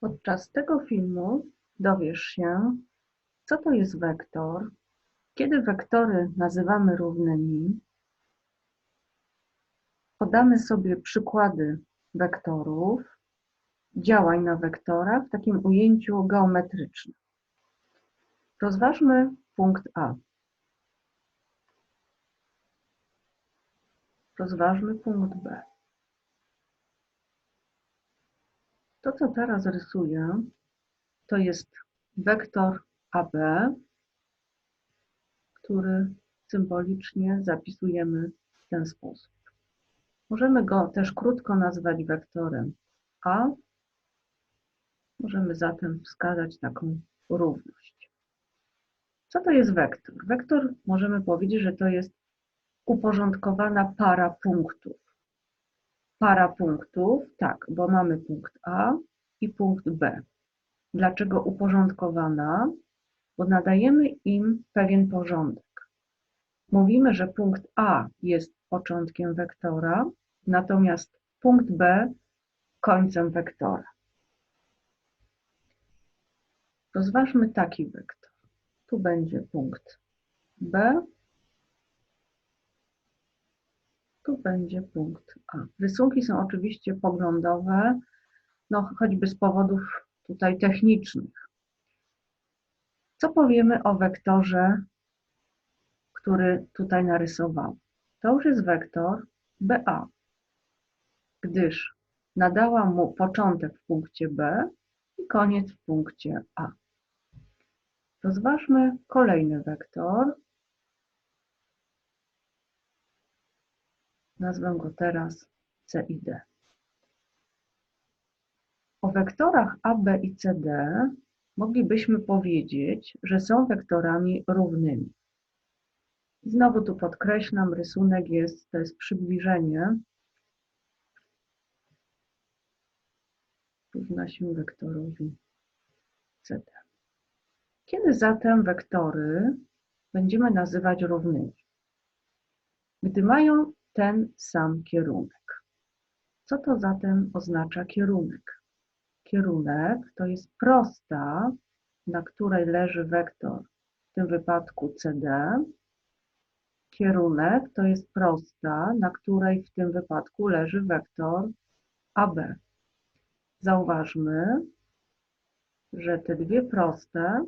Podczas tego filmu dowiesz się, co to jest wektor, kiedy wektory nazywamy równymi, podamy sobie przykłady wektorów, działań na wektorach w takim ujęciu geometrycznym. Rozważmy punkt A. Rozważmy punkt B. To, co teraz rysuję, to jest wektor AB, który symbolicznie zapisujemy w ten sposób. Możemy go też krótko nazwać wektorem A. Możemy zatem wskazać taką równość. Co to jest wektor? Wektor możemy powiedzieć, że to jest uporządkowana para punktów para punktów, tak, bo mamy punkt A i punkt B. Dlaczego uporządkowana? Bo nadajemy im pewien porządek. Mówimy, że punkt A jest początkiem wektora, natomiast punkt B końcem wektora. Rozważmy taki wektor. Tu będzie punkt B, będzie punkt A. Rysunki są oczywiście poglądowe, no choćby z powodów tutaj technicznych. Co powiemy o wektorze, który tutaj narysowałem? To już jest wektor BA, gdyż nadałam mu początek w punkcie B i koniec w punkcie A. Rozważmy kolejny wektor, Nazwę go teraz C i D. O wektorach A, B i CD moglibyśmy powiedzieć, że są wektorami równymi. Znowu tu podkreślam, rysunek jest, to jest przybliżenie. Równa się wektorowi CD. Kiedy zatem wektory będziemy nazywać równymi? Gdy mają ten sam kierunek. Co to zatem oznacza kierunek? Kierunek to jest prosta, na której leży wektor, w tym wypadku CD. Kierunek to jest prosta, na której w tym wypadku leży wektor AB. Zauważmy, że te dwie proste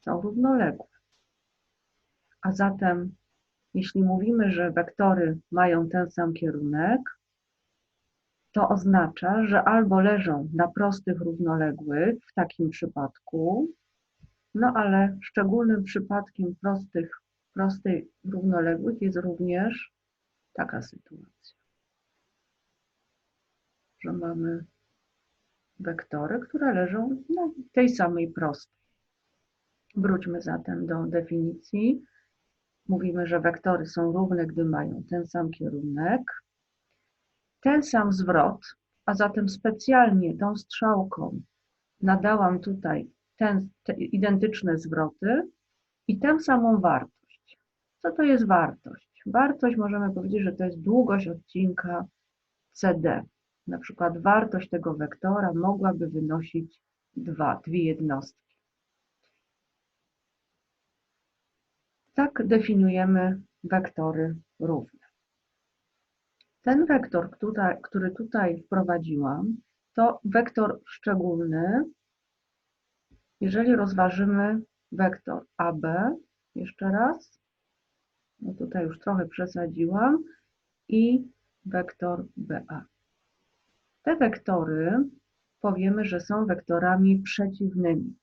są równoległe. A zatem jeśli mówimy, że wektory mają ten sam kierunek, to oznacza, że albo leżą na prostych równoległych w takim przypadku, no ale szczególnym przypadkiem prostych, prostej równoległych jest również taka sytuacja, że mamy wektory, które leżą na tej samej prostej. Wróćmy zatem do definicji. Mówimy, że wektory są równe, gdy mają ten sam kierunek, ten sam zwrot, a zatem specjalnie tą strzałką nadałam tutaj ten, te identyczne zwroty i tę samą wartość. Co to jest wartość? Wartość możemy powiedzieć, że to jest długość odcinka CD. Na przykład wartość tego wektora mogłaby wynosić 2, dwie jednostki. Tak definiujemy wektory równe. Ten wektor, który tutaj wprowadziłam, to wektor szczególny, jeżeli rozważymy wektor AB, jeszcze raz, no tutaj już trochę przesadziłam, i wektor BA. Te wektory powiemy, że są wektorami przeciwnymi.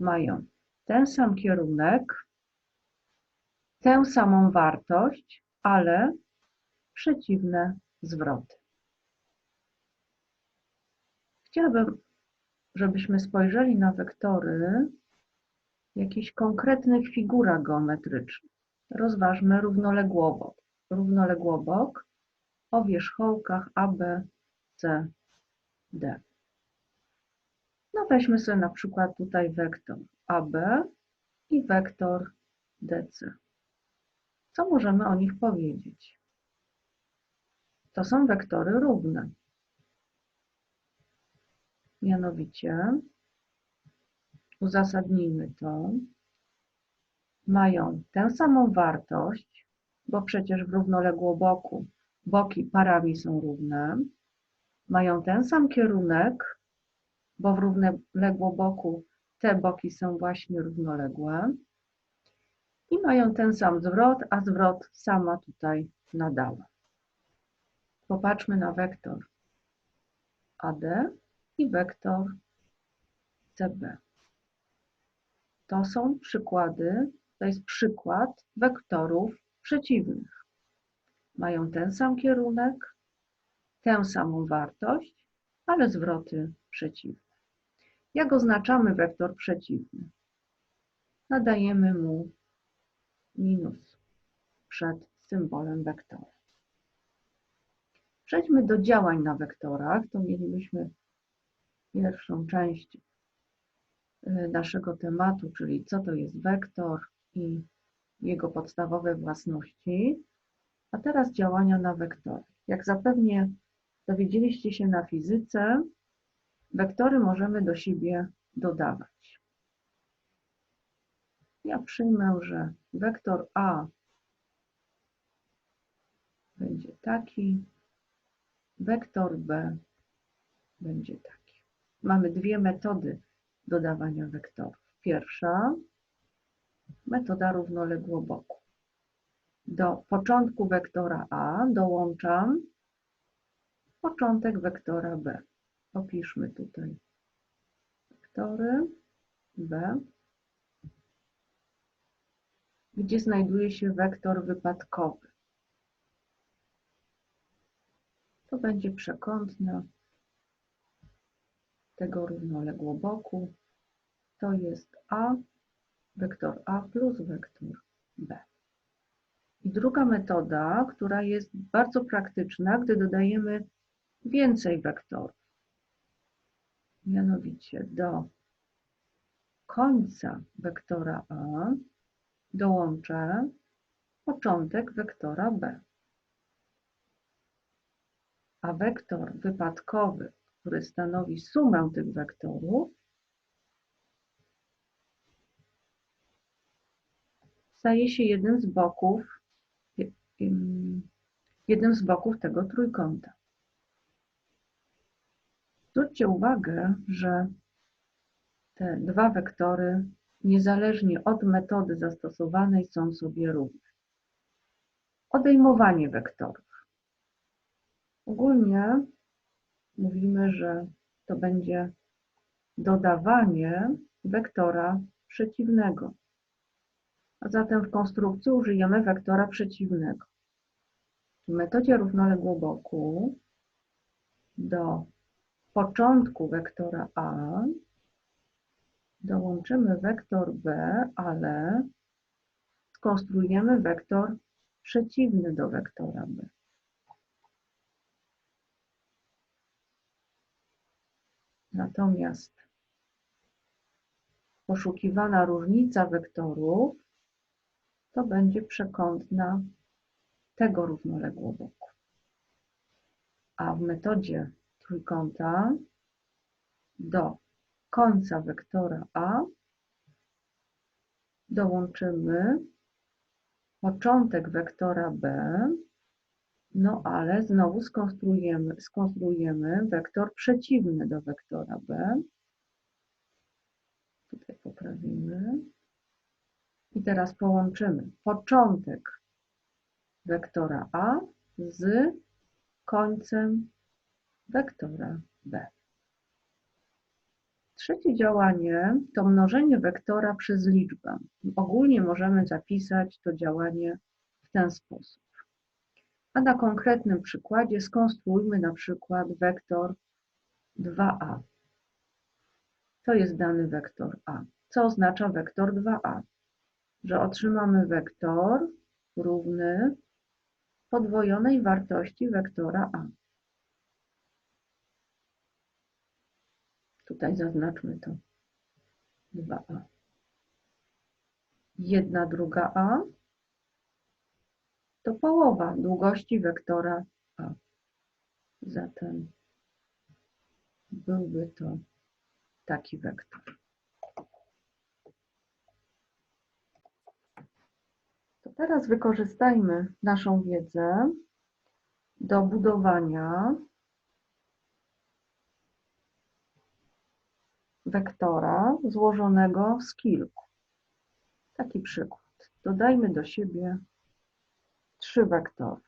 Mają ten sam kierunek, tę samą wartość, ale przeciwne zwroty. Chciałabym, żebyśmy spojrzeli na wektory jakichś konkretnych figurach geometrycznych. Rozważmy równoległobok. Równoległobok o wierzchołkach A, B, C, D. No weźmy sobie na przykład tutaj wektor AB i wektor DC. Co możemy o nich powiedzieć? To są wektory równe. Mianowicie uzasadnijmy to. Mają tę samą wartość, bo przecież w równoległoboku boki parami są równe. Mają ten sam kierunek, bo w równoległoboku te boki są właśnie równoległe. I mają ten sam zwrot, a zwrot sama tutaj nadała. Popatrzmy na wektor AD i wektor CB. To są przykłady, to jest przykład wektorów przeciwnych. Mają ten sam kierunek, tę samą wartość, ale zwroty przeciwne. Jak oznaczamy wektor przeciwny? Nadajemy mu minus przed symbolem wektora. Przejdźmy do działań na wektorach. To mielibyśmy pierwszą część y, naszego tematu, czyli co to jest wektor i jego podstawowe własności. A teraz działania na wektory. Jak zapewnie dowiedzieliście się na fizyce, wektory możemy do siebie dodawać. Ja przyjmę, że wektor A będzie taki, wektor B będzie taki. Mamy dwie metody dodawania wektorów. Pierwsza metoda równoległoboku. Do początku wektora A dołączam początek wektora B. Opiszmy tutaj wektory B, gdzie znajduje się wektor wypadkowy. To będzie przekątna tego równoległoboku. To jest A, wektor A plus wektor B. I druga metoda, która jest bardzo praktyczna, gdy dodajemy więcej wektorów. Mianowicie do końca wektora A dołączę początek wektora B. A wektor wypadkowy, który stanowi sumę tych wektorów, staje się jednym z boków, jednym z boków tego trójkąta. Zwróćcie uwagę, że te dwa wektory, niezależnie od metody zastosowanej, są sobie równe. Odejmowanie wektorów. Ogólnie mówimy, że to będzie dodawanie wektora przeciwnego. A zatem w konstrukcji użyjemy wektora przeciwnego. W metodzie równoległoboku do początku wektora A dołączymy wektor B, ale skonstruujemy wektor przeciwny do wektora B. Natomiast poszukiwana różnica wektorów to będzie przekątna tego równoległoboku. A w metodzie trójkąta do końca wektora A dołączymy początek wektora B, no ale znowu skonstruujemy, skonstruujemy wektor przeciwny do wektora B. Tutaj poprawimy. I teraz połączymy początek wektora A z końcem wektora B. Trzecie działanie to mnożenie wektora przez liczbę. Ogólnie możemy zapisać to działanie w ten sposób. A na konkretnym przykładzie skonstruujmy na przykład wektor 2a. To jest dany wektor a. Co oznacza wektor 2a? Że otrzymamy wektor równy podwojonej wartości wektora a. Tutaj zaznaczmy to 2a. Jedna druga a to połowa długości wektora a. Zatem byłby to taki wektor. To teraz wykorzystajmy naszą wiedzę do budowania wektora złożonego z kilku. Taki przykład. Dodajmy do siebie trzy wektory.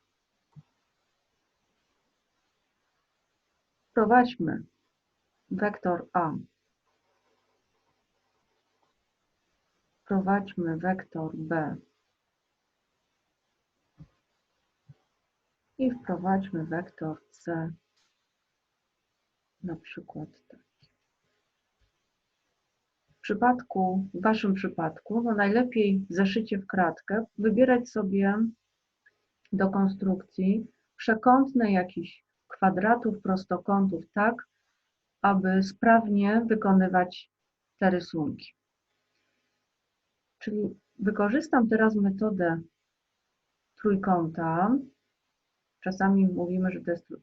Wprowadźmy wektor A. Wprowadźmy wektor B. I wprowadźmy wektor C. Na przykład taki. Przypadku, w Waszym przypadku, no najlepiej w zeszycie w kratkę wybierać sobie do konstrukcji przekątne jakichś kwadratów, prostokątów, tak, aby sprawnie wykonywać te rysunki. Czyli wykorzystam teraz metodę trójkąta. Czasami mówimy, że to jest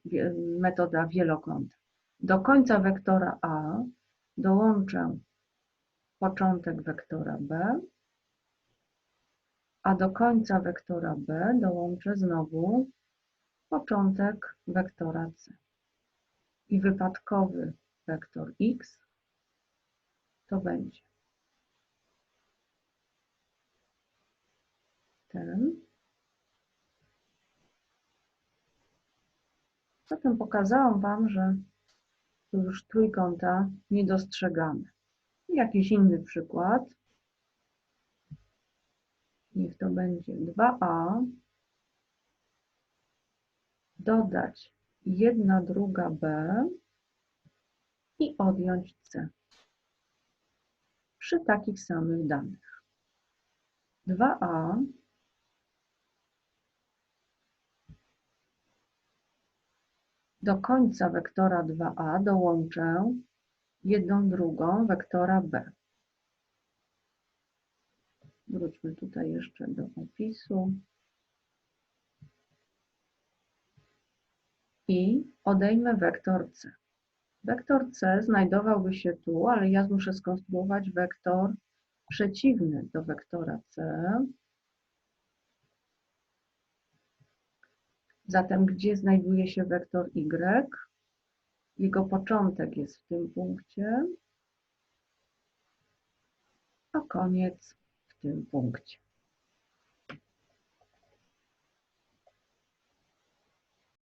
metoda wielokąta. Do końca wektora A dołączę początek wektora B, a do końca wektora B dołączę znowu początek wektora C. I wypadkowy wektor x to będzie ten. Zatem pokazałam Wam, że już trójkąta nie dostrzegamy. Jakiś inny przykład. Niech to będzie 2a dodać 1 druga b i odjąć c. Przy takich samych danych. 2a do końca wektora 2a dołączę jedną drugą wektora b. Wróćmy tutaj jeszcze do opisu. I odejmę wektor c. Wektor c znajdowałby się tu, ale ja muszę skonstruować wektor przeciwny do wektora c. Zatem gdzie znajduje się wektor y? Jego początek jest w tym punkcie, a koniec w tym punkcie.